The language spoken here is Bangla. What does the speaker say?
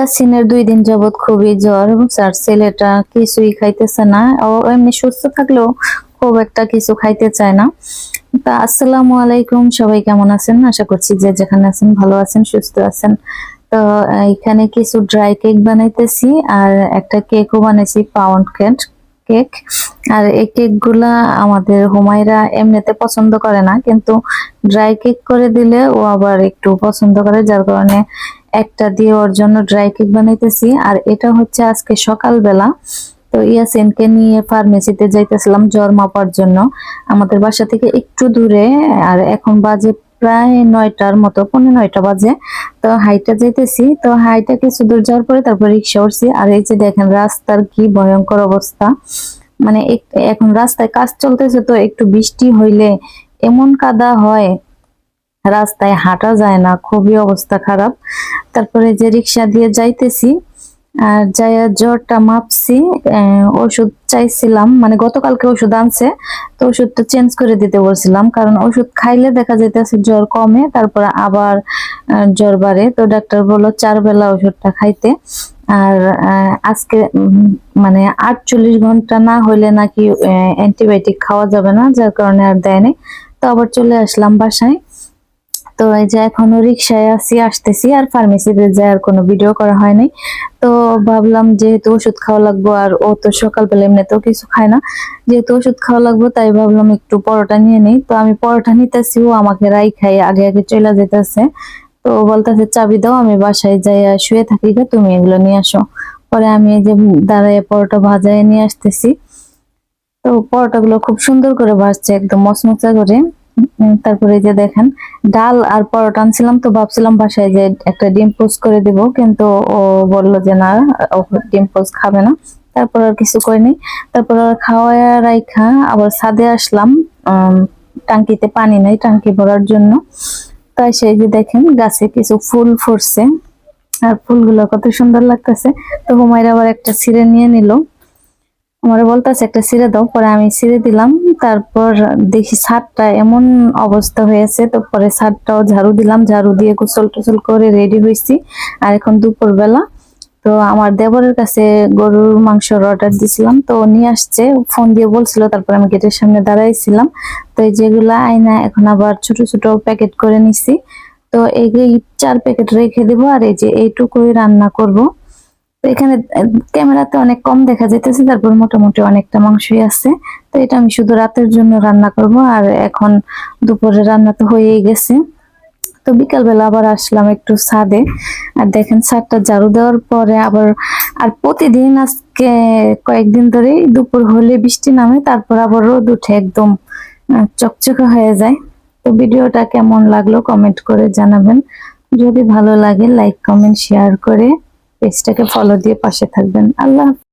ইয়াসিনের দুই দিন যাবত খুবই জ্বর আর ছেলেটা কিছুই খাইতেছে না। এমনি সুস্থ থাকলেও খুব একটা কিছু খাইতে চায় না। তা আসসালামু আলাইকুম, সবাই কেমন আছেন? আশা করছি যে যেখানে আছেন ভালো আছেন, সুস্থ আছেন। তো, এখানে কিছু ড্রাই কেক বানাইতেছি আর একটা কেকও বানাইছি পাউন্ড কেক কেক আর এই কেকগুলা আমাদের হুমায়রা এমনিতে পছন্দ করে না, কিন্তু ড্রাই কেক করে দিলে ও আবার একটু পছন্দ করে, যার কারণে একটা দিয়ে ওর জন্য ড্রাই কেক বানাইতেছি। আর এটা হচ্ছে আজকে সকালবেলা। তো ইয়াসিনকে নিয়ে ফার্মেসিতে যাইতেছিলাম, জ্বর মাপার জন্য। আমাদের বাসা থেকে একটু দূরে, আর এখন বাজে প্রায় নয়টার মতো পনেরো নয়টা বাজে। তো হাইটা যাইতেছি, তো হাইটা কিছু দূর যাওয়ার পরে তারপর রিক্সা উঠছি। আর এই যে দেখেন রাস্তার কি ভয়ঙ্কর অবস্থা। মানে এখন রাস্তায় কাজ চলতেছে তো একটু বৃষ্টি হইলে এমন কাদা হয় রাস্তায় হাঁটা যায় না, খুবই অবস্থা খারাপ। তারপরে যে রিক্সা দিয়ে যাইতেছি, আর যাইয়া জ্বরটা মাপছি ওষুধ চাইছিলাম মানে গতকালকে ওষুধ আনছে, তো ওষুধটা চেঞ্জ করে দিতে বলছিলাম, কারণ ওষুধ খাইলে দেখা যাইতেছে জ্বর কমে, তারপরে আবার জ্বর বাড়ে। তো ডাক্তার বলল চার বেলা ওষুধটা খাইতে, আর আজকে মানে আটচল্লিশ ঘণ্টা না হইলে নাকি অ্যান্টিবায়োটিক খাওয়া যাবে না, যার কারণে আর দেয়নি তো আবার চলে আসলাম বাসায়। তো এই যে এখনও রিক্সায় আছি, আসতেছি আর ফার্মেসিতে যাই আর কোনো ভিডিও করা হয়নি তো ভাবলাম যেহেতু ওষুধ খাওয়া লাগবো আর ও তো সকালবেলা এমনিতেও কিছু খায় না, যেহেতু ওষুধ খাওয়া লাগবো তাই ভাবলাম একটু পরোটা নিয়ে নিই। তো আমি পরোটা নিতেছি, ও আমাকে রাই খাই আগে আগে চলে যেতেছে তো বলতেছে, চাবি দাও, আমি বাসায় যাই শুয়ে থাকি গে, তুমি এগুলো নিয়ে আসো। পরে আমি এই যে দাঁড়ায় পরোটা ভাজায় নিয়ে আসতেছি। তো পরোটাগুলো খুব সুন্দর করে ভাজছে, একদম মচমচা করে। তারপরে যে দেখেন, ডাল আর পরোটা আনছিলাম তো ভাবছিলাম বাসায় যে একটা ডিম পোস্ট করে দিব, কিন্তু ও বলল যে না, ও ডিম পোস্ট খাবে না। তারপর আর কিছু করিনি। তারপর খাওয়া রাইখা আবার ছাদে আসলাম টাঙ্কিতে পানি নাই, টাঙ্কি ভরার জন্য। তাই সেই যে দেখেন, গাছে কিছু ফুল ফুটছে। আর ফুলগুলো কত সুন্দর লাগতেছে। তো হুমায়রা আবার একটা ছিঁড়ে নিয়ে নিল। আমার বলতেছে, একটা ছিঁড়ে দাও। পরে আমি ছিঁড়ে দিলাম। তারপর দেখি ছাদটা এমন অবস্থা হয়েছে। তো পরে ছাদটাও ঝাড়ু দিলাম। ঝাড়ু দিয়ে গোসল টোসল করে রেডি হয়েছি। আর এখন দুপুর বেলা তো আমার দেবরের কাছে গরুর মাংসর অর্ডার দিছিলাম। তো নিয়ে আসছে, ফোন দিয়ে বলছিল, তারপর আমি গেটের সামনে দাঁড়াইছিলাম। তো এই যেগুলা আয়না, এখন আবার ছোট ছোট প্যাকেট করে নিছি। তো এই চার প্যাকেট রেখে দেবো, আর এই যে এইটুকুই রান্না করব। এখানে ক্যামেরাতে অনেক কম দেখা যাইতেছে, তারপর মোটামুটি অনেকটা মাংসই আছে। তো এটা আমি শুধু রাতের জন্য রান্না করব, আর এখন দুপুরে রান্না তো হয়েই গেছে। তো বিকালবেলা আবার আসলাম একটু ছাদে, আর দেখেন ছাদটা ঝাড়ু দেওয়ার পরে আবার, আর প্রতিদিন আজকে কয়েকদিন ধরেই দুপুর হলে বৃষ্টি নামে, তারপর আবার রোদ উঠে একদম চকচকে হয়ে যায়। তো ভিডিওটা কেমন লাগল কমেন্ট করে জানাবেন। যদি ভালো লাগে, লাইক, কমেন্ট, শেয়ার করে পেজটাকে ফলো দিয়ে পাশে থাকবেন আল্লাহ।